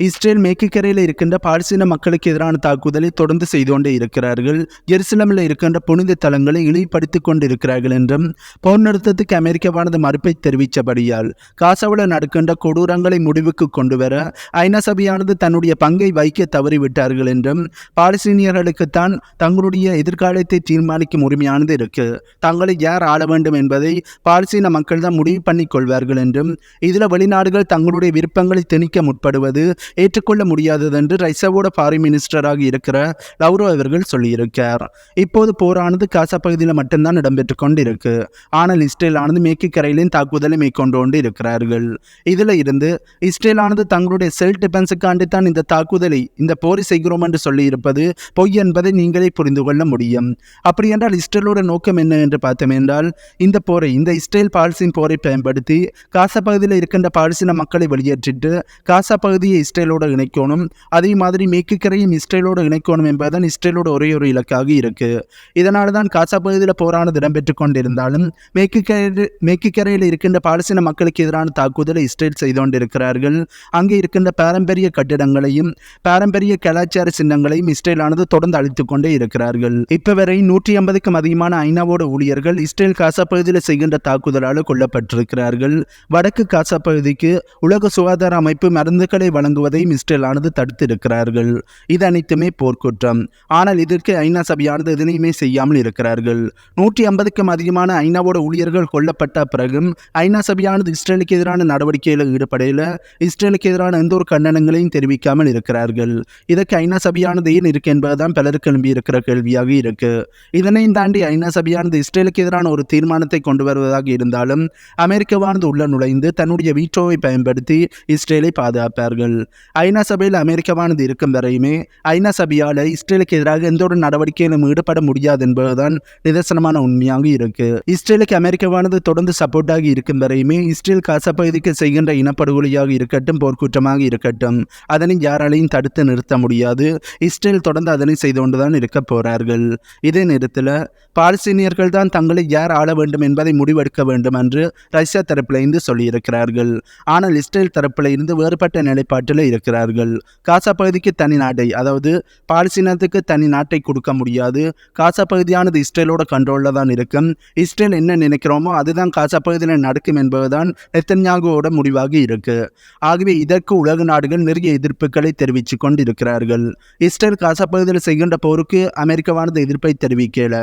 Israel மேற்குக்கரையில் இருக்கின்ற பாலஸ்தீன மக்களுக்கு எதிரான தாக்குதலை தொடர்ந்து செய்து கொண்டே இருக்கிறார்கள். எருசலமில் இருக்கின்ற புனித தலங்களை இழிப்படுத்திக் கொண்டிருக்கிறார்கள் என்றும் போர் நிறுத்தத்துக்கு அமெரிக்காவானது மறுப்பை தெரிவித்தபடியால் காசாவில் நடக்கின்ற கொடூரங்களை முடிவுக்கு கொண்டு வர ஐநா சபையானது தன்னுடைய பங்கை வைக்க தவறிவிட்டார்கள் என்றும் பாலஸ்தீனியர்களுக்குத்தான் தங்களுடைய எதிர்காலத்தை தீர்மானிக்கும் உரிமையானது இருக்கு. தங்களை யார் ஆள வேண்டும் என்பதை பாலஸ்தீன மக்கள் தான் முடிவு பண்ணிக் கொள்வார்கள் என்றும் இதில் வெளிநாடுகள் தங்களுடைய விருப்பங்களை திணிக்க முற்படுவது ஏற்றுக்கொள்ள முடியாதது என்று ரைசாவோட ஃபாரின் மினிஸ்டராக இருக்கிற லவ்ரோ அவர்கள் சொல்லியிருக்கார். இப்போது போரானது காசா பகுதியில் மட்டும்தான் இடம்பெற்றுக் கொண்டிருக்கு. ஆனால் இஸ்ரேலானது மேற்கு கரையிலும் தாக்குதலை மேற்கொண்டு கொண்டு இருக்கிறார்கள். இதில் இருந்து இஸ்ரேலானது தங்களுடைய செல்ஃப் டிஃபென்ஸுக்காண்டி தான் இந்த தாக்குதலை இந்த போரை செய்கிறோம் என்று சொல்லியிருப்பது பொய் என்பதை நீங்களே புரிந்து கொள்ள முடியும். அப்படி என்றால் இஸ்ரேலோட நோக்கம் என்ன என்று பார்த்தோம் என்றால் இந்த போரை இந்த இஸ்ரேல் பாலஸ்தீன் போரை பயன்படுத்தி காசா பகுதியில் இருக்கின்ற பாலஸ்தீன மக்களை வெளியேற்றிட்டு காசா பகுதியை இஸ்ரேலோட இணைக்கணும். அதே மாதிரி மேற்குக்கரையும் இஸ்ரேலோட இணைக்கணும் என்பதுதான் இஸ்ரேலோட ஒரே ஒரு இலக்காக இருக்குது இதனால தான் காசா பகுதியில் போரானது இடம்பெற்று கொண்டிருந்தாலும் மேற்குக்கரை மேற்குக்கரையில் இருக்கின்ற பாலஸ்தீன மக்களுக்கு எதிரான தாக்குதலை இஸ்ரேல் செய்து கொண்டிருக்கிறார்கள் அங்கே இருக்கின்ற பாரம்பரிய கட்டிடங்களையும் பாரம்பரிய கலாச்சார சின்னங்களையும் இஸ்ரேலானது தொடர்ந்து அழித்துக் கொண்டே இருக்கிறார்கள். இப்போ வரை நூற்றி ஐம்பதுக்கும் அதிகமான ஐநாவோட ஊழியர்கள் இஸ்ரேல் காசா பகுதியில் செய்கின்ற தாக்குதலால் கொல்லப்பட்டிருக்கிறார்கள். வடக்கு காசா பகுதிக்கு உலக சுகாதார அமைப்பு மருந்துகளை வழங்குவதையும் இஸ்ரேலானது தடுத்திருக்கிறார்கள். இது அனைத்துமே போர்க்குற்றம். ஆனால் இதற்கு ஐநா சபையானது எதனையுமே செய்யாமல் இருக்கிறார்கள். நூற்றி ஐம்பதுக்கும் அதிகமான ஐநாவோட ஊழியர்கள் கொல்லப்பட்ட பிறகும் ஐநா சபையானது இஸ்ரேலுக்கு எதிரான நடவடிக்கையில் ஈடுபடையில் இஸ்ரேலுக்கு எதிரான எந்த ஒரு கண்டனங்களையும் தெரிவிக்காமல் இருக்கிறார்கள். இதற்கு ஐநா சபையானது ஏன் இருக்கு என்பதுதான் பலருக்கு எழும்பி இருக்கிற கேள்வியாக இருக்கு. இதனையும் தாண்டி ஐநா சபையானது இஸ்ரேலுக்கு எதிரான ஒரு தீர்மானத்தை கொண்டு வருவதாக இருந்தாலும் அமெரிக்காவானது உள்ள நுழைந்து தன்னுடைய வீட்டோவை பயன்படுத்தி இஸ்ரேலை பாதுகாப்பார்கள். ஐநா சபையில் அமெரிக்காவானது இருக்கும் வரையுமே ஐநா சபையால் இஸ்ரேலுக்கு எதிராக எந்த ஒரு நடவடிக்கையிலும் ஈடுபட முடியாது என்பதுதான் நிதர்சனமான உண்மையாக இருக்கு. இஸ்ரேலுக்கு அமெரிக்காவானது தொடர்ந்து சப்போர்ட்டாக இருக்கும் வரையுமே இஸ்ரேல் காசா பகுதிக்கு செய்கின்ற இனப்படுகொலையாக இருக்கட்டும் போர்க்குற்றமாக இருக்கட்டும் அதனை யாராலையும் தடுத்து நிறுத்த முடியாது. இஸ்ரேல் தொடர்ந்து அதனை செய்து கொண்டுதான் இருக்க போறார்கள். இதே நேரத்தில் பாலஸ்தீனியர்கள் தான் தங்களை யார் ஆள வேண்டும் என்பதை முடிவெடுக்க வேண்டும் என்று ரஷ்யா தரப்பிலிருந்து சொல்லியிருக்கிறார்கள். ஆனால் இஸ்ரேல் தரப்பில் இருந்து வேறுபட்ட நிலைப்பாட்டில் இருக்கிறார்கள். காசா பகுதிக்கு தனி நாட்டை அதாவது பாலஸ்தீனத்துக்கு தனி நாட்டை கொடுக்க முடியாது. காசா பகுதியானது இஸ்ரேலோட கண்ட்ரோலில் தான் இருக்கும். இஸ்ரேல் என்ன நினைக்கிறோமோ அதுதான் காசா பகுதியில் நடக்கும் என்பதுதான் நெத்தன்யாகுவோட முடிவாக இருக்கு. ஆகவே இதற்கு உலக நாடுகள் நிறைய எதிர்ப்புகளை தெரிவித்து கொண்டிருக்கிறார்கள். இஸ்ரேல் காசா பகுதியில் செய்கின்ற போருக்கு அமெரிக்காவானது எதிர்ப்பை தெரிவிக்கல.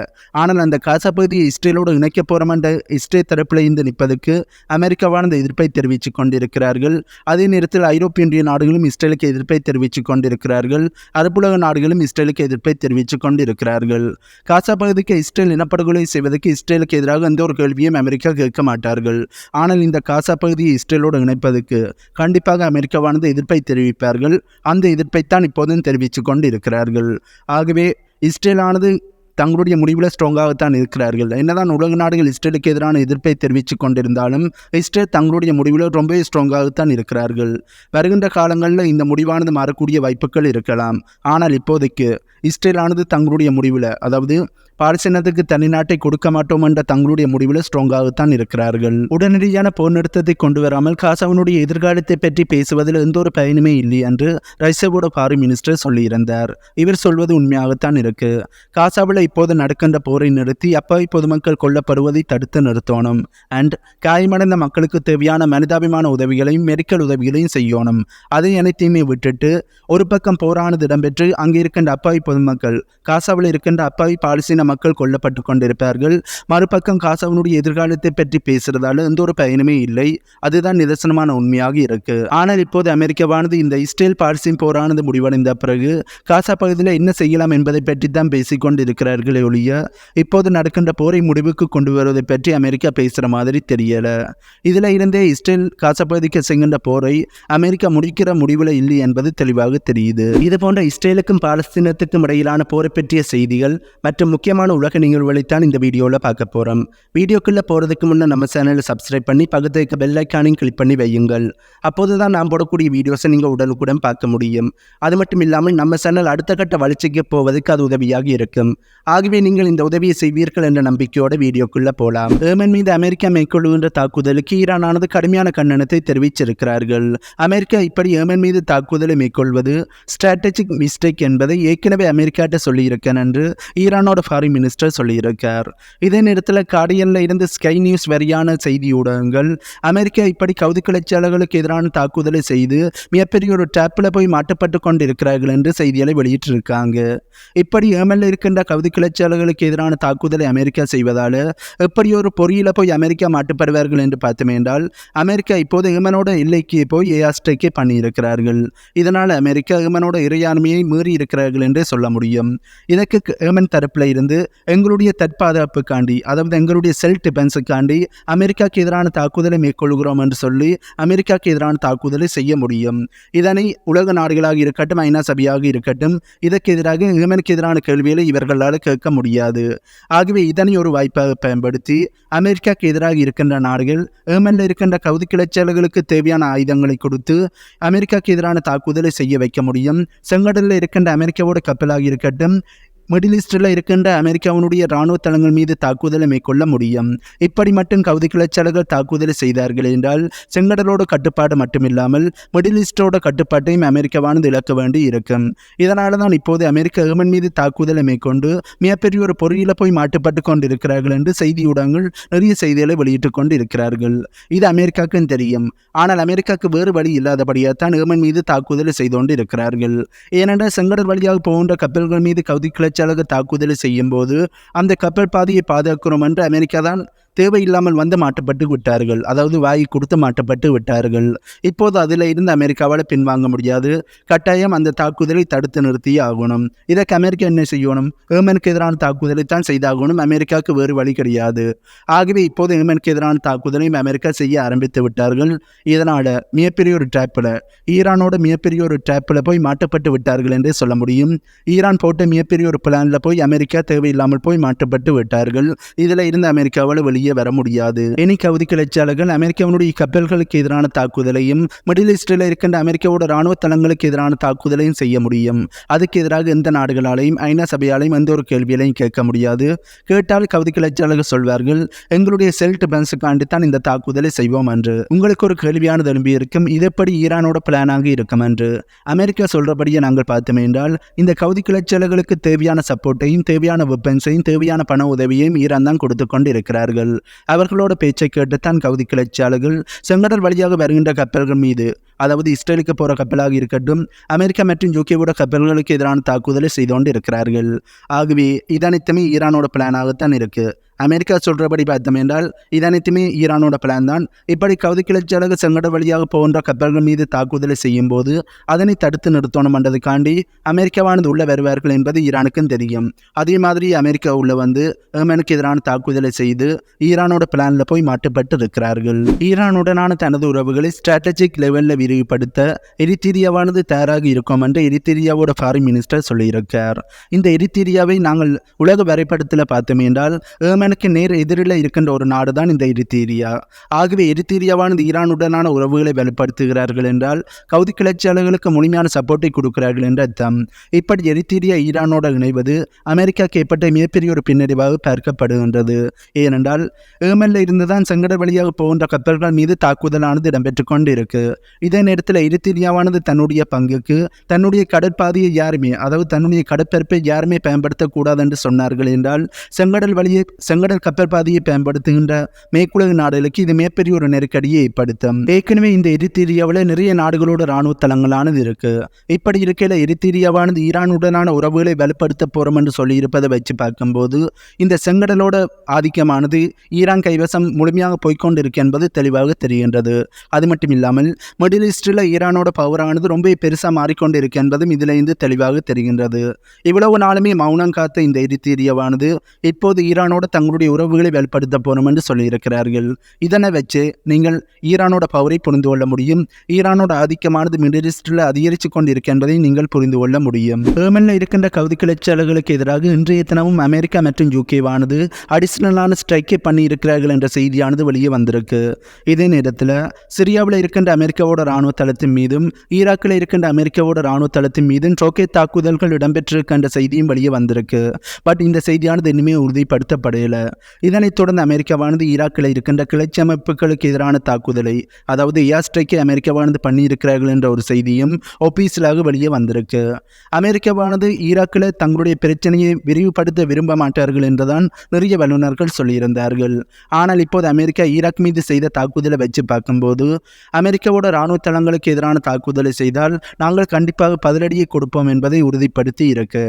ஆனால் அந்த காசா பகுதியை இஸ்ரேலோடு இணைக்க போகிறோம் என்ற இஸ்ரேல் தரப்பில் இருந்து நிற்பதற்கு அமெரிக்காவானது எதிர்ப்பை தெரிவித்து கொண்டிருக்கிறார்கள். அதே நேரத்தில் ஐரோப்பிய ஒன்றிய நாடுகளும் இஸ்ரேலுக்கு எதிர்ப்பை தெரிவித்துக் கொண்டிருக்கிறார்கள். அரபுலக நாடுகளும் இஸ்ரேலுக்கு எதிர்ப்பை தெரிவித்துக் கொண்டிருக்கிறார்கள். காசா பகுதிக்கு இஸ்ரேல் இனப்படுகொலை செய்வதற்கு இஸ்ரேலுக்கு எதிராக எந்த ஒரு கேள்வியும் அமெரிக்கா கேட்க மாட்டார்கள். ஆனால் இந்த காசா பகுதியை இஸ்ரேலோடு இணைப்பதற்கு கண்டிப்பாக அமெரிக்காவானது எதிர்ப்பை தெரிவிப்பார்கள். அந்த எதிர்ப்பைத்தான் இப்போதும் தெரிவித்துக் கொண்டிருக்கிறார்கள். ஆகவே இஸ்ரேலானது தங்களுடைய முடிவில் ஸ்ட்ராங்காகத்தான் இருக்கிறார்கள். என்னதான் உலக நாடுகள் இஸ்ரேலுக்கு எதிரான எதிர்ப்பை தெரிவித்து கொண்டிருந்தாலும் இஸ்ரேல் தங்களுடைய முடிவில் ரொம்பவே ஸ்ட்ராங்காகத்தான் இருக்கிறார்கள். வருகின்ற காலங்களில் இந்த முடிவானது மாறக்கூடிய வாய்ப்புகள் இருக்கலாம். ஆனால் இப்போதைக்கு இஸ்ரேலானது தங்களுடைய முடிவில் அதாவது பாலஸ்தீனத்துக்கு தனி நாட்டை கொடுக்க மாட்டோம் என்ற தங்களுடைய முடிவில் ஸ்ட்ராங்காகத்தான் இருக்கிறார்கள். உடனடியான போர் நிறுத்தத்தை கொண்டு வராமல் காசாவினுடைய எதிர்காலத்தை பற்றி பேசுவதில் எந்த ஒரு பயனுமே இல்லை என்று ரைசவோட ஃபாரின் மினிஸ்டர் சொல்லியிருந்தார். இவர் சொல்வது உண்மையாகத்தான் இருக்கு. காசாவில் இப்போது நடக்கின்ற போரை நிறுத்தி அப்பாவி பொதுமக்கள் கொல்லப்படுவதை தடுத்து நிறுத்தணும். அண்ட் காயமடைந்த மக்களுக்கு தேவையான மனிதாபிமான உதவிகளையும் மெடிக்கல் உதவிகளையும் செய்யணும். அதை அனைத்தையுமே விட்டுட்டு ஒரு பக்கம் போரானது இடம்பெற்று அங்கே இருக்கின்ற அப்பாவி பொதுமக்கள் காசாவில் இருக்கின்ற அப்பாவி பாலஸ்தீன மக்கள் கொல்லப்பட்டு கொண்டிருப்பார்கள். மறுபக்கம் காசாவினுடைய எதிர்காலத்தை பற்றி பேசுறதால எந்த ஒரு பயனுமே இல்லை. அதுதான் நிதர்சனமான உண்மையாக இருக்கு. ஆனால் இப்போது அமெரிக்காவானது இந்த இஸ்ரேல் பாலஸ்தீன் போரானது முடிவடைந்த பிறகு காசா பகுதியில் என்ன செய்யலாம் என்பதை பற்றி தான் பேசிக்கொண்டு இருக்கிறார்களே ஒழிய இப்போது நடக்கின்ற போரை முடிவுக்கு கொண்டு வருவதை பற்றி அமெரிக்கா பேசுகிற மாதிரி தெரியல. இதில் இருந்தே இஸ்ரேல் காசா பகுதிக்கு செய்கின்ற போரை அமெரிக்கா முடிக்கிற முடிவில் இல்லை என்பது தெளிவாக தெரியுது. இது போன்ற இஸ்ரேலுக்கும் பாலஸ்தீனத்துக்கும் இடையிலான போரை பற்றிய செய்திகள் மற்றும் முக்கிய முக்கியமான உலக நிகழ்வுகளைத்தான் இந்த வீடியோவில் பார்க்க போகிறோம் வீடியோக்குள்ளே போகிறதுக்கு முன்னே நம்ம சேனலை சப்ஸ்கிரைப் பண்ணி பக்கத்து இருக்க பெல் கிளிக் பண்ணி வையுங்கள். அப்போது தான் நான் போடக்கூடிய வீடியோஸை நீங்கள் உடனுக்குடன் பார்க்க முடியும். அது மட்டும் இல்லாமல் நம்ம சேனல் அடுத்த கட்ட வளர்ச்சிக்கு போவதற்கு அது உதவியாக இருக்கும். ஆகவே நீங்கள் இந்த உதவியை செய்வீர்கள் என்ற நம்பிக்கையோட வீடியோக்குள்ளே போகலாம் ஏமன் மீது அமெரிக்கா மேற்கொள்ளுகின்ற தாக்குதலுக்கு ஈரானானது கடுமையான கண்டனத்தை தெரிவிச்சிருக்கிறார்கள். அமெரிக்கா இப்படி ஏமன் மீது தாக்குதலை மேற்கொள்வது ஸ்ட்ராட்டஜிக் மிஸ்டேக் என்பதை ஏற்கனவே அமெரிக்காட்ட சொல்லியிருக்கேன் என்று ஈரானோட ஃபாரின் ஃபாரின் மினிஸ்டர் சொல்லியிருக்கார். இதே நேரத்தில் கார்டியனில் இருந்து ஸ்கை நியூஸ் வரியான செய்தி ஊடகங்கள் அமெரிக்கா இப்படி கவுதி கிளர்ச்சியாளர்களுக்கு எதிரான தாக்குதலை செய்து மிகப்பெரிய ஒரு டேப்பில் போய் மாட்டப்பட்டு கொண்டிருக்கிறார்கள் என்று செய்திகளை வெளியிட்டிருக்காங்க. இப்படி ஏமனில் இருக்கின்ற கவுதி கிளர்ச்சியாளர்களுக்கு எதிரான தாக்குதலை அமெரிக்கா செய்வதால் எப்படி ஒரு பொறியில் போய் அமெரிக்கா மாட்டுப்படுவார்கள் என்று பார்த்தோம் என்றால் அமெரிக்கா இப்போது ஏமனோட எல்லைக்கு போய் ஏஆஸ்ட்ரைக்கே பண்ணியிருக்கிறார்கள். இதனால் அமெரிக்கா ஏமனோட இறையாண்மையை மீறி இருக்கிறார்கள் என்றே சொல்ல முடியும். இதற்கு ஏமன் தரப்பில் இருந்து எங்களுடைய தற்பாதுகாப்புக்காண்டி அதாவது எங்களுடைய செல்ஃப் டிஃபென்ஸுக்காண்டி அமெரிக்காவுக்கு எதிரான தாக்குதலை மேற்கொள்கிறோம் என்று சொல்லி அமெரிக்காவுக்கு எதிரான தாக்குதலை செய்ய முடியும். இதனை உலக நாடுகளாக இருக்கட்டும் ஐநா சபையாக இருக்கட்டும் இதற்கு எதிராக ஏமனுக்கு எதிரான கேள்விகளை இவர்களால் கேட்க முடியாது. ஆகவே இதனை ஒரு வாய்ப்பாக பயன்படுத்தி அமெரிக்காவுக்கு எதிராக இருக்கின்ற நாடுகள் ஏமனில் இருக்கின்ற கவுதி கிளர்ச்சியாளர்களுக்கு தேவையான ஆயுதங்களை கொடுத்து அமெரிக்காவுக்கு எதிரான தாக்குதலை செய்ய வைக்க முடியும். செங்கடலில் இருக்கின்ற அமெரிக்காவோட கப்பலாக இருக்கட்டும் மிடில் ஈஸ்டில் இருக்கின்ற அமெரிக்காவினுடைய இராணுவ தளங்கள் மீது தாக்குதலை மேற்கொள்ள முடியும். இப்படி மட்டும் கவுதி கிளர்ச்சியாளர்கள் தாக்குதலை செய்தார்கள் என்றால் செங்கடலோட கட்டுப்பாடு மட்டுமில்லாமல் மிடில் ஈஸ்டோட கட்டுப்பாட்டையும் அமெரிக்காவானது இழக்க வேண்டி இருக்கும். இதனால தான் இப்போது அமெரிக்க ஏமன் மீது தாக்குதலை மேற்கொண்டு மிகப்பெரிய ஒரு பொறியில போய் மாட்டுப்பட்டு கொண்டு இருக்கிறார்கள் என்று செய்தி ஊடகங்கள் நிறைய செய்திகளை வெளியிட்டுக் கொண்டு இருக்கிறார்கள் இது அமெரிக்காவுக்கும் தெரியும். ஆனால் அமெரிக்காவுக்கு வேறு வழி இல்லாதபடியாக தான் ஏமன் மீது தாக்குதலை செய்து கொண்டு இருக்கிறார்கள் ஏனென்றால் செங்கடல் வழியாக போகின்ற கப்பல்கள் மீது கவுதி கிளர்ச்சியாளர்கள் தாக்குதலை செய்யும் போது அந்த கப்பல் பாதையை பாதுகாக்கிறோம் என்று அமெரிக்கா தான் தேவையில்லாமல் வந்து மாட்டப்பட்டு விட்டார்கள். அதாவது வாய் கொடுத்து மாட்டப்பட்டு விட்டார்கள். இப்போது அதில் இருந்து அமெரிக்காவால் பின்வாங்க முடியாது. கட்டாயம் அந்த தாக்குதலை தடுத்து நிறுத்தியே ஆகணும். இதற்கு அமெரிக்கா என்ன செய்யணும்? ஏமனுக்கு எதிரான தாக்குதலை தான் செய்தாகணும். அமெரிக்காவுக்கு வேறு வழி கிடையாது. ஆகவே இப்போது ஏமனுக்கு எதிரான தாக்குதலையும் அமெரிக்கா செய்ய ஆரம்பித்து விட்டார்கள். இதனால் மிகப்பெரிய ஒரு ட்ராப்பில் ஈரானோட மிகப்பெரிய ஒரு ட்ராப்பில் போய் மாட்டப்பட்டு விட்டார்கள் என்றே சொல்ல முடியும். ஈரான் போட்ட மிகப்பெரிய ஒரு பிளானில் போய் அமெரிக்கா தேவையில்லாமல் போய் மாட்டப்பட்டு விட்டார்கள். இதில் இருந்து அமெரிக்காவால் வெளியே வர முடியாது. இனி கவுதி கிளர்ச்சியாளர்கள் அமெரிக்காவினுடைய கப்பல்களுக்கு எதிரான தாக்குதலையும் மிடில் ஈஸ்டில் இருக்கின்ற அமெரிக்காவோட இராணுவ தளங்களுக்கு எதிரான தாக்குதலையும் செய்ய முடியும். அதுக்கு எதிராக எந்த நாடுகளாலையும் ஐநா சபையாலையும் எந்த ஒரு கேள்விகளையும் கேட்க முடியாது. கேட்டால் கவுதி கிளர்ச்சியாளர்கள் சொல்வார்கள் எங்களுடைய செல்ட் டிஃபென்ஸுக்காண்டி தான் இந்த தாக்குதலை செய்வோம் என்று. உங்களுக்கு ஒரு கேள்வியானது எழும்பி இருக்கும் இது எப்படி ஈரானோட பிளானாக இருக்கும் என்று. அமெரிக்கா சொல்றபடியே நாங்கள் பார்த்தோம் என்றால் இந்த கவுதி கிளர்ச்சியாளர்களுக்கு தேவையான சப்போர்ட்டையும் தேவையான வெப்பன்ஸையும் தேவையான பண உதவியையும் ஈரான் தான் கொடுத்து கொண்டு இருக்கிறார்கள் அவர்களோட பேச்சை கேட்டுத்தான் கவுதி கிளர்ச்சியாளர்கள் செங்கடல் வழியாக வருகின்ற கப்பல்கள் மீது அதாவது இஸ்ரேலுக்கு போகிற கப்பலாக இருக்கட்டும் அமெரிக்கா மற்றும் யூகேவோட கப்பல்களுக்கு எதிரான தாக்குதலை செய்து கொண்டு இருக்கிறார்கள் ஆகவே இதனைத்துமே ஈரானோட பிளானாகத்தான் இருக்குது அமெரிக்கா சொல்கிறபடி பார்த்தோம் என்றால் இது அனைத்துமே ஈரானோட பிளான் தான். இப்படி கவுதி கிளர்ச்சியாளர்கள் செங்கட வழியாக போகின்ற கப்பல்கள் மீது தாக்குதலை செய்யும் போது அதனை தடுத்து நிறுத்தணும் என்றதுக்காண்டி அமெரிக்காவானது உள்ள வருவார்கள் என்பது ஈரானுக்கும் தெரியும். அதே மாதிரி அமெரிக்கா உள்ள வந்து ஏமனுக்கு எதிரான தாக்குதலை செய்து ஈரானோட பிளானில் போய் மாட்டுப்பட்டு இருக்கிறார்கள் ஈரானுடனான தனது உறவுகளை ஸ்ட்ராட்டஜிக் லெவலில் விரிவுபடுத்த எரித்திரியாவானது தயாராக இருக்கும் என்று எரித்திரியாவோட ஃபாரின் மினிஸ்டர் சொல்லியிருக்கார். இந்த எரித்திரியாவை நாங்கள் உலக வரைபடத்தில் பார்த்தோம் என்றால் ஏமனுக்கு நேர் எதிரில் இருக்கின்ற ஒரு நாடு தான் இந்த எரித்தீரியா. ஆகவே எரித்தீரியாவானது ஈரானுடனான உறவுகளை வெளிப்படுத்துகிறார்கள் என்றால் கவுதி கிளர்ச்சியாளர்களுக்கு முழுமையான சப்போர்ட்டை கொடுக்கிறார்கள் என்று அர்த்தம். இப்படி எரித்தீரியா ஈரானோட இணைவது அமெரிக்காவுக்கு ஏற்பட்ட மிகப்பெரிய ஒரு பின்னடைவாக பார்க்கப்படுகின்றது. ஏனென்றால் ஏமனில் இருந்து தான் செங்கட வழியாக போகின்ற கப்பல்கள் மீது தாக்குதலானது இடம்பெற்று கொண்டு இருக்கு இதே நேரத்தில் எரித்தீரியாவானது தன்னுடைய பங்குக்கு தன்னுடைய கடற்பாதையை யாருமே அதாவது தன்னுடைய கடற்பரப்பை யாருமே பயன்படுத்தக்கூடாது என்று சொன்னார்கள் என்றால் செங்கடல் வழியை செங்கடல் கப்பல் பாதையை பயன்படுத்துகின்ற மேற்குலக நாடுகளுக்கு இது மிகப்பெரிய ஒரு நெருக்கடியை ஏற்படுத்தும். ஏற்கனவே இந்த எரித்திரியாவில் நிறைய நாடுகளோட இராணுவ தளங்களானது இருக்கு. இப்படி இருக்கையில் எரித்திரியாவானது ஈரானுடனான உறவுகளை வலுப்படுத்த போறோம் என்று சொல்லியிருப்பதை வச்சு பார்க்கும்போது இந்த செங்கடலோட ஆதிக்கமானது ஈரான் கைவசம் முழுமையாக போய்க்கொண்டிருக்கு என்பது தெளிவாக தெரிகின்றது. அது மட்டும் இல்லாமல் மிடில் ஈஸ்டில் ஈரானோட பவரானது ரொம்ப பெருசாக மாறிக்கொண்டு இருக்கு என்பதும் இதிலிருந்து தெளிவாக தெரிகின்றது. இவ்வளவு நாளுமே மௌனம் காத்த இந்த எரித்திரியாவானது இப்போது ஈரானோட தங்கள் தங்களுடைய உறவுகளை வெளிப்படுத்த போனோம் என்று சொல்லியிருக்கிறார்கள். இதனை வச்சு நீங்கள் ஈரானோட பவரை புரிந்து கொள்ள முடியும். ஈரானோட ஆதிக்கமானது மிடில் ஈஸ்டில் அதிகரித்து கொண்டிருக்கின்றதை நீங்கள் புரிந்து கொள்ள முடியும். ஏமனில் இருக்கின்ற கவுதி கிளர்ச்சியாளர்களுக்கு எதிராக இன்றைய தினமும் அமெரிக்கா மற்றும் யூகேவானது அடிஷனலான ஸ்ட்ரைக்கை பண்ணி இருக்கிறார்கள் என்ற செய்தியானது வெளியே வந்திருக்கு. இதே நேரத்தில் சிரியாவில் இருக்கின்ற அமெரிக்காவோட ராணுவ தளத்தின் மீதும் ஈராக்கில் இருக்கின்ற அமெரிக்காவோட ராணுவ தளத்தின் மீதும் ட்ரோக்கே தாக்குதல்கள் இடம்பெற்றிருக்கின்ற செய்தியும் வெளியே வந்திருக்கு. பட் இந்த செய்தியானது இனிமே இதனைத் தொடர்ந்து அமெரிக்காவானது ஈராக்கில் இருக்கின்ற கிளர்ச்சி அமைப்புகளுக்கு எதிரான தாக்குதலை அதாவது ஏர் ஸ்ட்ரைக்கை அமெரிக்காவானது பண்ணியிருக்கிறார்கள் என்ற ஒரு செய்தியும் ஒபீஸிலாக வெளியே வந்திருக்கு. அமெரிக்காவானது ஈராக்கில் தங்களுடைய பிரச்சனையை விரிவுபடுத்த விரும்ப மாட்டார்கள் என்றுதான் நிறைய வல்லுநர்கள் சொல்லியிருந்தார்கள். ஆனால் இப்போது அமெரிக்கா ஈராக் மீது செய்த தாக்குதலை வச்சு பார்க்கும்போது அமெரிக்காவோட இராணுவ தளங்களுக்கு எதிரான தாக்குதலை செய்தால் நாங்கள் கண்டிப்பாக பதிலடியை கொடுப்போம் என்பதை உறுதிப்படுத்தி இருக்கு.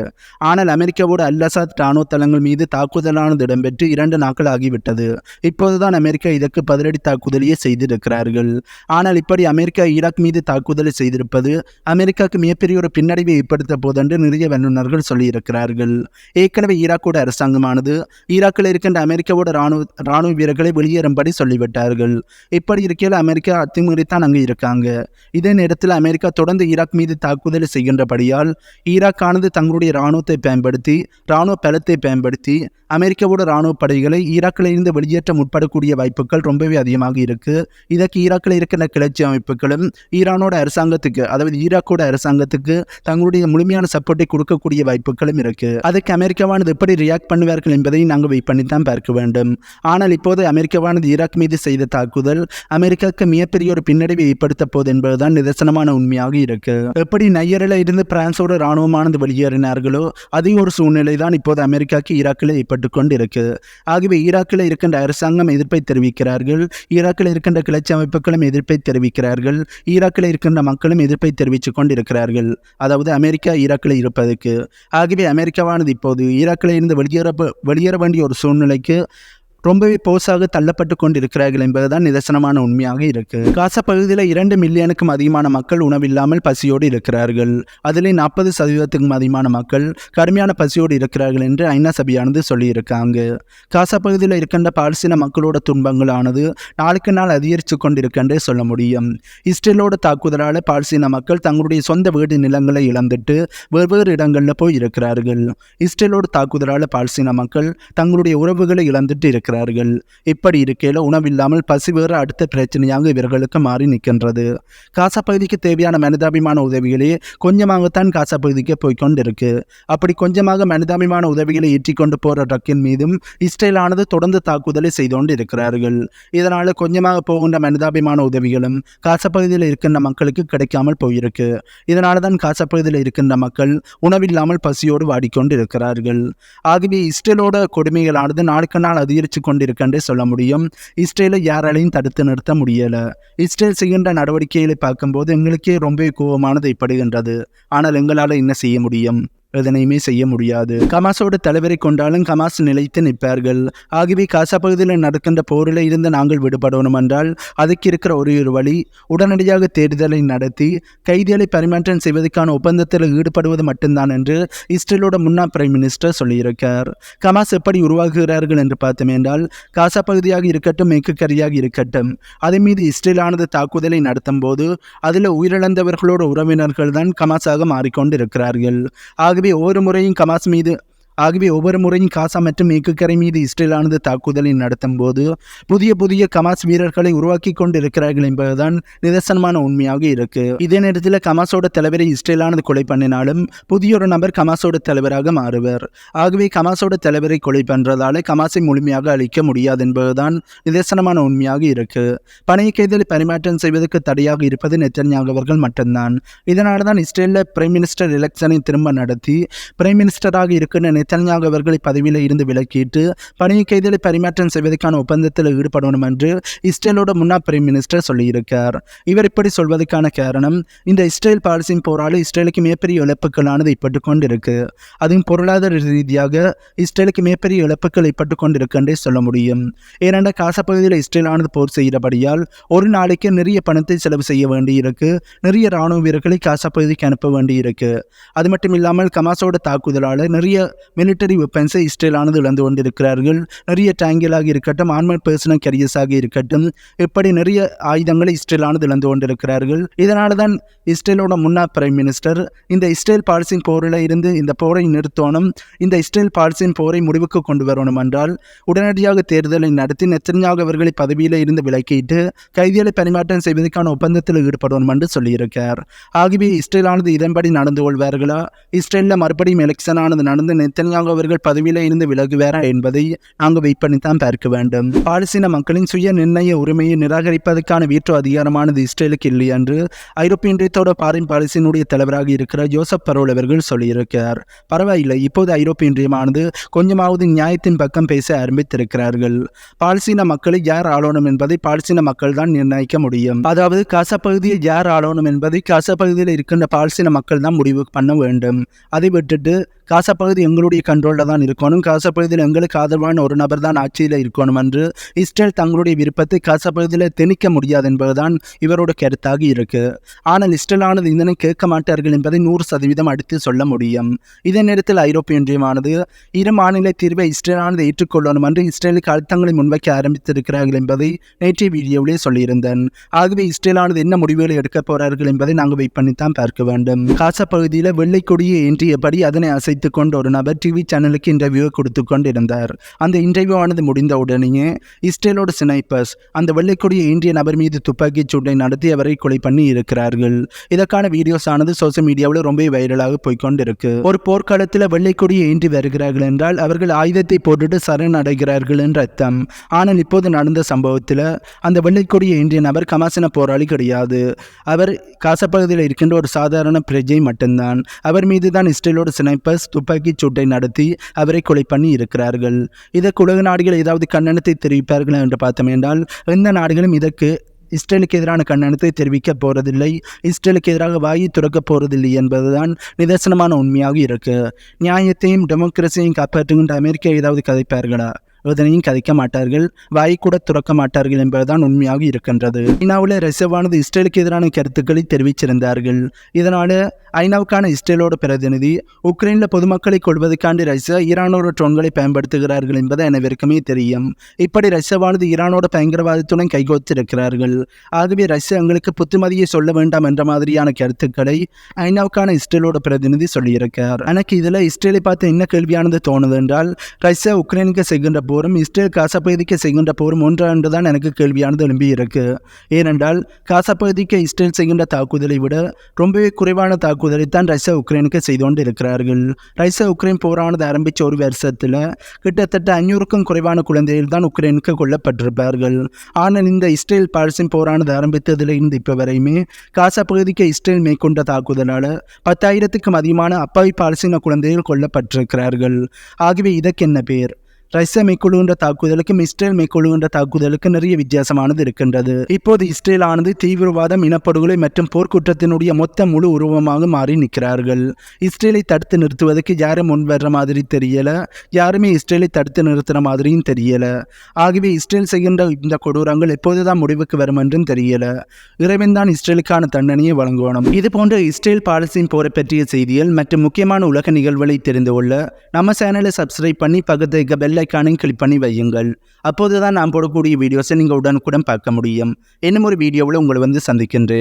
ஆனால் அமெரிக்காவோட அல்லசாத் இராணுவ தளங்கள் மீது தாக்குதலானது இடம்பெற்று இரண்டு நாட்கள் ஆகிவிட்டது இப்போதுதான் அமெரிக்கா இதற்கு பதிலடி தாக்குதலையே செய்திருக்கிறார்கள். ஆனால் இப்படி அமெரிக்கா ஈராக் மீது தாக்குதலை செய்திருப்பது அமெரிக்காவுக்கு மிகப்பெரிய ஒரு பின்னடைவை ஏற்படுத்த போதென்று நிறைய வல்லுநர்கள் சொல்லியிருக்கிறார்கள். ஏற்கனவே ஈராக்கோட அரசாங்கமானது ஈராக்கில் இருக்கின்ற அமெரிக்காவோட ராணுவ ராணுவ வீரர்களை வெளியேறும்படி சொல்லிவிட்டார்கள். இப்படி இருக்கையில் அமெரிக்கா அத்துமீறித்தான் அங்கு இருக்காங்க. இதே நேரத்தில் அமெரிக்கா தொடர்ந்து ஈராக் மீது தாக்குதலை செய்கின்றபடியால் ஈராக்கானது தங்களுடைய இராணுவத்தை பயன்படுத்தி இராணுவ பலத்தை பயன்படுத்தி அமெரிக்காவோட இராணுவ படைகளை ஈராக்கில் இருந்து வெளியேற்ற முற்படக்கூடிய வாய்ப்புகள் ரொம்பவே அதிகமாக இருக்கு. இதற்கு ஈராக்கில் இருக்கிற கிளர்ச்சி அமைப்புகளும் ஈரானோட அரசாங்கத்துக்கு அதாவது ஈராக்கோட அரசாங்கத்துக்கு தங்களுடைய முழுமையான சப்போர்ட்டை கொடுக்கக்கூடிய வாய்ப்புகளும் இருக்கு. அதுக்கு அமெரிக்காவானது எப்படி ரியாக்ட் பண்ணுவார்கள் என்பதை நாங்கள் வெயிட் பண்ணி தான் பார்க்க வேண்டும். ஆனால் இப்போது அமெரிக்காவானது ஈராக் மீது செய்த தாக்குதல் அமெரிக்காவுக்கு மிகப்பெரிய ஒரு பின்னடைவை ஏற்படுத்த போது என்பதுதான் நிதர்சனமான உண்மையாக இருக்கு. எப்படி நையரில் இருந்து பிரான்ஸோட இராணுவமானது வெளியேறினார்களோ அதே ஒரு சூழ்நிலை தான் இப்போது அமெரிக்காவுக்கு ஈராக்கில் ஏற்பட்டு கொண்டு இருக்கு ஆகவே ஈராக்கில் இருக்கின்ற அரசாங்கம் எதிர்ப்பை தெரிவிக்கிறார்கள். ஈராக்கில் இருக்கின்ற கிளர்ச்சி அமைப்புகளும் எதிர்ப்பை தெரிவிக்கிறார்கள். ஈராக்கில் இருக்கின்ற மக்களும் எதிர்ப்பை தெரிவித்துக் கொண்டிருக்கிறார்கள். அதாவது அமெரிக்கா ஈராக்கில் இருப்பதற்கு. ஆகவே அமெரிக்காவானது இப்போது ஈராக்கில் இருந்து வெளியேற வெளியேற வேண்டிய ஒரு சூழ்நிலைக்கு ரொம்பவே போஸாக தள்ளப்பட்டு கொண்டிருக்கிறார்கள் என்பதுதான் நிதர்சனமான உண்மையாக இருக்கு. காசா பகுதியில் இரண்டு மில்லியனுக்கும் அதிகமான மக்கள் உணவில்லாமல் பசியோடு இருக்கிறார்கள். அதிலே நாற்பது சதவீதத்துக்கும் அதிகமான மக்கள் கடுமையான பசியோடு இருக்கிறார்கள் என்று ஐநா சபையானது சொல்லியிருக்காங்க. காசா பகுதியில் இருக்கின்ற பாலஸ்தீன மக்களோட துன்பங்களானது நாளுக்கு நாள் அதிகரித்து கொண்டிருக்கின்றே சொல்ல முடியும். இஸ்ரேலோட தாக்குதலால் பாலஸ்தீன மக்கள் தங்களுடைய சொந்த வீடு நிலங்களை இழந்துட்டு வெவ்வேறு இடங்களில் போய் இருக்கிறார்கள். இஸ்ரேலோட தாக்குதலால் பாலஸ்தீன மக்கள் தங்களுடைய உறவுகளை இழந்துட்டு இருக்கிறார்கள். இப்படி இருக்கையில் உணவில்லாமல் பசி வேறு அடுத்த பிரச்சனையாக இவர்களுக்கு மாறி நிற்கின்றது. காசா பகுதிக்கு தேவையான மனிதாபிமான உதவிகளே கொஞ்சமாகத்தான் காசா பகுதிக்கு போய்க்கொண்டிருக்கு. அப்படி கொஞ்சமாக மனிதாபிமான உதவிகளை ஏற்றிக்கொண்டு போகிற ட்ரக்கின் மீதும் இஸ்ரேலானது தொடர்ந்து தாக்குதலை செய்து கொண்டு இருக்கிறார்கள் இதனால் கொஞ்சமாக போகின்ற மனிதாபிமான உதவிகளும் காசா பகுதியில் இருக்கின்ற மக்களுக்கு கிடைக்காமல் போயிருக்கு. இதனால தான் காசா பகுதியில் இருக்கின்ற மக்கள் உணவில்லாமல் பசியோடு வாடிக்கொண்டு இருக்கிறார்கள் ஆகவே இஸ்ரேலோட கொடுமைகளானது நாளுக்கு நாள் அதிகரித்து கொண்டிருக்கின்றே சொல்ல முடியும். இஸ்ரேலை யாராலையும் தடுத்து நிறுத்த முடியலை. இஸ்ரேல் செய்கின்ற நடவடிக்கைகளை பார்க்கும்போது எங்களுக்கே ரொம்ப கோபமானது ஏற்படுகின்றது. ஆனால் எங்களால் என்ன செய்ய முடியும்? எதனையுமே செய்ய முடியாது. கமாஸோட தலைவரை கொண்டாலும் கமாஸ் நிலைத்து நிற்பார்கள். ஆகவே காசா பகுதியில் நடக்கின்ற போரில் இருந்து நாங்கள் விடுபடணும் என்றால் அதுக்கு இருக்கிற ஒரே ஒரு வழி உடனடியாக தேர்தலை நடத்தி கைதிகளை பரிமாற்றம் செய்வதற்கான ஒப்பந்தத்தில் ஈடுபடுவது மட்டும்தான் என்று இஸ்ரேலோட முன்னாள் பிரைம் மினிஸ்டர் சொல்லியிருக்கார். கமாஸ் எப்படி உருவாகுகிறார்கள் என்று பார்த்தோம் என்றால் காசா பகுதியாக இருக்கட்டும் மேற்கு கரியாக இருக்கட்டும் அதன் மீது இஸ்ரேலானது தாக்குதலை நடத்தும் போது அதில் உயிரிழந்தவர்களோட உறவினர்கள் தான் கமாஸாக மாறிக்கொண்டு இருக்கிறார்கள் ஆகவே ஒவ்வொரு முறையும் கமாஸ் மீது ஆகவே ஒவ்வொரு முறையும் காசா மற்றும் மேற்குக்கரை மீது இஸ்ரேலானது தாக்குதலை நடத்தும் போது புதிய புதிய கமாஸ் வீரர்களை உருவாக்கி கொண்டிருக்கிறார்கள் என்பதுதான் நிதர்சனமான உண்மையாக இருக்கு. இதே நேரத்தில் கமாஸோட தலைவரை இஸ்ரேலானது கொலை பண்ணினாலும் புதிய ஒரு நபர் கமாஸோட தலைவராக மாறுவர். ஆகவே கமாஸோட தலைவரை கொலை பண்றதால கமாஸை முழுமையாக அழிக்க முடியாது என்பதுதான் நிதர்சனமான உண்மையாக இருக்கு. பணைய கைதலை பரிமாற்றம் செய்வதற்கு தடையாக இருப்பது நெத்தன்யாகு அவர்கள் மட்டும்தான். இதனால தான் இஸ்ரேலில் பிரைம் மினிஸ்டர் எலெக்ஷனை திரும்ப நடத்தி பிரைம் மினிஸ்டராக இருக்கின்ற நெத்தன்யாகு அவர்களை பதவியில் இருந்து விலக்கிட்டு பணி கைதிகளை பரிமாற்றம் செய்வதற்கான ஒப்பந்தத்தில் ஈடுபடணும் என்று இஸ்ரேலோட முன்னாள் பிரைம் மினிஸ்டர் சொல்லியிருக்கார். இவர் இப்படி சொல்வதற்கான காரணம் இந்த இஸ்ரேல் பாலஸ்தீன் போரால் இஸ்ரேலுக்கு மிகப்பெரிய இழப்புகளானது ஏற்பட்டு கொண்டிருக்கு அதுவும் பொருளாதார ரீதியாக இஸ்ரேலுக்கு மிகப்பெரிய இழப்புகள் ஏற்பட்டு கொண்டிருக்கின்றே சொல்ல முடியும். ஏனென்றால் காசா பகுதியில் இஸ்ரேலானது போர் செய்கிறபடியால் ஒரு நாளைக்கு நிறைய பணத்தை செலவு செய்ய வேண்டியிருக்கு. நிறைய ராணுவ வீரர்களை காசா பகுதிக்கு அனுப்ப வேண்டியிருக்கு. அது மட்டும் இல்லாமல் கமாஸோட தாக்குதலால் நிறைய மிலிட்டரி வெப்பன்ஸை இஸ்ரேலானது இழந்து கொண்டிருக்கிறார்கள். நிறைய டேங்கிலாக இருக்கட்டும் ஆன்மர் பர்சனல் கரியர்ஸாக இருக்கட்டும் இப்படி நிறைய ஆயுதங்களை இஸ்ரேலானது இழந்து கொண்டிருக்கிறார்கள். இதனால தான் இஸ்ரேலோட முன்னாள் பிரைம் மினிஸ்டர் இந்த இஸ்ரேல் பாலஸ்தீன் போரில் இருந்து இந்த போரை நிறுத்தணும் இந்த இஸ்ரேல் பால்சின் போரை முடிவுக்கு கொண்டு வரணும் என்றால் உடனடியாக தேர்தலை நடத்தி நெத்தன்யாக அவர்களை பதவியில் இருந்து விலக்கிட்டு கைதிகளை பரிமாற்றம் செய்வதற்கான ஒப்பந்தத்தில் ஈடுபடணும் என்று சொல்லியிருக்கார். ஆகவே இஸ்ரேலானது இதன்படி நடந்து கொள்வார்களா? இஸ்ரேலில் மறுபடியும் எலெக்ஷனானது நடந்து நெத்தன்யாக அவர்கள் பதவியில் இருந்து விலகுவாரா என்பதை நாங்கள் வெயிட் பண்ணி தான் பார்க்க வேண்டும். பாலஸ்தீன மக்களின் சுய நிர்ணய உரிமையை நிராகரிப்பதற்கான வீட்டோ அதிகாரமானது இஸ்ரேலுக்கு இல்லை என்று ஐரோப்பிய ஒன்றியத்தோட பாரின் பாலஸ்தீனுடைய தலைவராக இருக்கிற ஜோசப் பரோல் அவர்கள் சொல்லியிருக்கிறார். பரவாயில்லை இப்போது ஐரோப்பிய ஒன்றியமானது கொஞ்சமாவது நியாயத்தின் பக்கம் பேச ஆரம்பித்திருக்கிறார்கள். பாலஸ்தீன மக்களை யார் ஆளணும் என்பதை பாலஸ்தீன மக்கள் தான் நிர்ணயிக்க முடியும். அதாவது காசா பகுதியை யார் ஆளணும் என்பதை காசா பகுதியில் இருக்கின்ற பாலஸ்தீன மக்கள் தான் முடிவு பண்ண வேண்டும். அதை விட்டுட்டு காசா பகுதி எங்களுடைய கண்ட்ரோலில் தான் இருக்கணும். காசா பகுதியில் எங்களுக்கு ஆதரவான ஒரு நபர் தான் ஆட்சியில் இருக்கணும் என்று இஸ்ரேல் தங்களுடைய விருப்பத்தை காசா பகுதியில் திணிக்க முடியாது என்பதுதான் இவரோட கருத்தாக இருக்கு. ஆனால் இஸ்ரேலானது இதனை கேட்க மாட்டார்கள் என்பதை நூறு சதவீதம் அடித்து சொல்ல முடியும். இதே நேரத்தில் ஐரோப்பிய ஒன்றியமானது இரு மாநில தீர்வை இஸ்ரேலானது ஏற்றுக்கொள்ளணும் என்று இஸ்ரேலுக்கு அழுத்தங்களை முன்வைக்க ஆரம்பித்திருக்கிறார்கள் என்பதை நேற்றைய வீடியோவிலே சொல்லியிருந்தேன். ஆகவே இஸ்ரேலானது என்ன முடிவுகளை எடுக்க போறார்கள் என்பதை நாங்கள் வெயிட் பண்ணித்தான் பார்க்க வேண்டும். காசா பகுதியில் வெள்ளை கொடியை ஏன்றியபடி அதனை அசை அசைத்து கொண்டு ஒரு நபர் டிவி சேனலுக்கு இன்டர்வியூ கொடுத்து கொண்டிருந்தார். அந்த இன்டர்வியூ ஆனது முடிந்த உடனேயே இஸ்ரேலோட சினைப்பர்ஸ் அந்த வெள்ளைக்கொடியை இந்திய நபர் மீது துப்பாக்கிச் சூட்டை நடத்தி அவரை கொலை பண்ணி இருக்கிறார்கள். இதற்கான வீடியோஸ் ஆனது சோசியல் மீடியாவில் ரொம்ப வைரலாக போய்கொண்டிருக்கு ஒரு போர்க்காலத்தில் வெள்ளைக்கொடியை ஏந்தி வருகிறார்கள் என்றால் அவர்கள் ஆயுதத்தை போட்டுட்டு சரணடைகிறார்கள் என்று அர்த்தம். ஆனால் இப்போது நடந்த சம்பவத்தில் அந்த வெள்ளைக்கொடியை ஏந்திய நபர் கமாசன போராளி கிடையாது. அவர் காசப்பகுதியில் இருக்கின்ற ஒரு சாதாரண பிரஜை மட்டும்தான். அவர் மீது தான் இஸ்ரேலோட துப்பாக்கிச் சூட்டை நடத்தி அவரை கொலை பண்ணி இருக்கிறார்கள். இதற்கு உலக நாடுகள் ஏதாவது கண்டனத்தை தெரிவிப்பார்களா என்று பார்த்தோம் என்றால் எந்த நாடுகளும் இதற்கு இஸ்ரேலுக்கு எதிரான கண்டனத்தை தெரிவிக்க போறதில்லை. இஸ்ரேலுக்கு எதிராக வாயை துறக்க போறதில்லை என்பதுதான் நிதர்சனமான உண்மையாக இருக்கு. நியாயத்தையும் டெமோக்ரஸியையும் காப்பாற்றுகின்ற அமெரிக்கா ஏதாவது கதைப்பார்களா? எதனையும் கதைக்க மாட்டார்கள் வாய் கூட துறக்க மாட்டார்கள் என்பதுதான் உண்மையாக இருக்கின்றது. ஐநாவில் ரஷ்யாவானது இஸ்ரேலுக்கு எதிரான கருத்துக்களை தெரிவிச்சிருந்தார்கள் இதனால் ஐநாவுக்கான இஸ்ரேலோட பிரதிநிதி உக்ரைனில் பொதுமக்களை கொள்வதற்காண்டி ரஷ்யா ஈரானோட ட்ரோன்களை பயன்படுத்துகிறார்கள் என்பது அனைவருக்குமே தெரியும். இப்படி ரஷ்யாவானது ஈரானோட பயங்கரவாதத்துடன் கைகோத்திருக்கிறார்கள் ஆகவே ரஷ்யா எங்களுக்கு புத்துமதியை சொல்ல வேண்டாம் என்ற மாதிரியான கருத்துக்களை ஐநாவுக்கான இஸ்ரேலோட பிரதிநிதி சொல்லியிருக்கார். எனக்கு இதில் இஸ்ரேலை பார்த்து என்ன கேள்வியானது தோணுது என்றால் ரஷ்யா உக்ரைனுக்கு செய்கின்ற போரும் இஸ்ரேல் காசா பகுதிக்கு செய்கின்ற போரும் ஒன்றா என்றுதான் எனக்கு கேள்வியானது எழும்பியிருக்கு. ஏனென்றால் காசா பகுதிக்கு இஸ்ரேல் செய்கின்ற தாக்குதலை விட ரொம்பவே குறைவான தாக்குதலை தான் ரஷ்யா உக்ரைனுக்கு செய்து கொண்டு இருக்கிறார்கள் ரஷ்யா உக்ரைன் போரானது ஆரம்பித்த ஒரு வருஷத்தில் கிட்டத்தட்ட அஞ்சூறுக்கும் குறைவான குழந்தைகள் தான் உக்ரைனுக்கு கொல்லப்பட்டிருப்பார்கள். ஆனால் இந்த இஸ்ரேல் பாலஸ்தீன் போரானது ஆரம்பித்ததிலிருந்து இப்போ வரையுமே காசா பகுதிக்கு இஸ்ரேல் மேற்கொண்ட தாக்குதலால் பத்தாயிரத்துக்கும் அதிகமான அப்பாவி பாலஸ்தீன குழந்தைகள் கொல்லப்பட்டிருக்கிறார்கள். ஆகவே இதற்கு என்ன பேர்? ரஷ்யா மேற்கொள்கின்ற தாக்குதலுக்கும் இஸ்ரேல் மேற்கொள்கின்ற தாக்குதலுக்கு நிறைய வித்தியாசமானது இருக்கின்றது இப்போது இஸ்ரேல் ஆனது தீவிரவாதம் இனப்படுகொலை மற்றும் போர்க்குற்றத்தினுடைய மொத்த முழு உருவமாக மாறி நிற்கிறார்கள் இஸ்ரேலை தடுத்து நிறுத்துவதற்கு யாரும் முன் வர்ற மாதிரி தெரியல யாருமே இஸ்ரேலை தடுத்து நிறுத்துற மாதிரியும் தெரியல ஆகவே இஸ்ரேல் செய்கின்ற இந்த கொடூரங்கள் எப்போதுதான் முடிவுக்கு வரும் என்றும் தெரியல இறைவன் தான் இஸ்ரேலுக்கான தண்டனையை வழங்கணும் இது போன்ற இஸ்ரேல் பாலஸ்தீன் போரை பற்றிய செய்திகள் மற்றும் முக்கியமான உலக நிகழ்வுகளை தெரிந்து கொள்ள நம்ம சேனலை சப்ஸ்கிரைப் பண்ணி பக்கத்து பெல் ஐக்கானையும் கிளிக் பண்ணி வையுங்கள். அப்போது தான் நான் போடக்கூடிய வீடியோஸை நீங்கள் உடனுக்குடன் பார்க்க முடியும். இன்னும் ஒரு வீடியோவில் உங்களை வந்து சந்திக்கின்றேன்.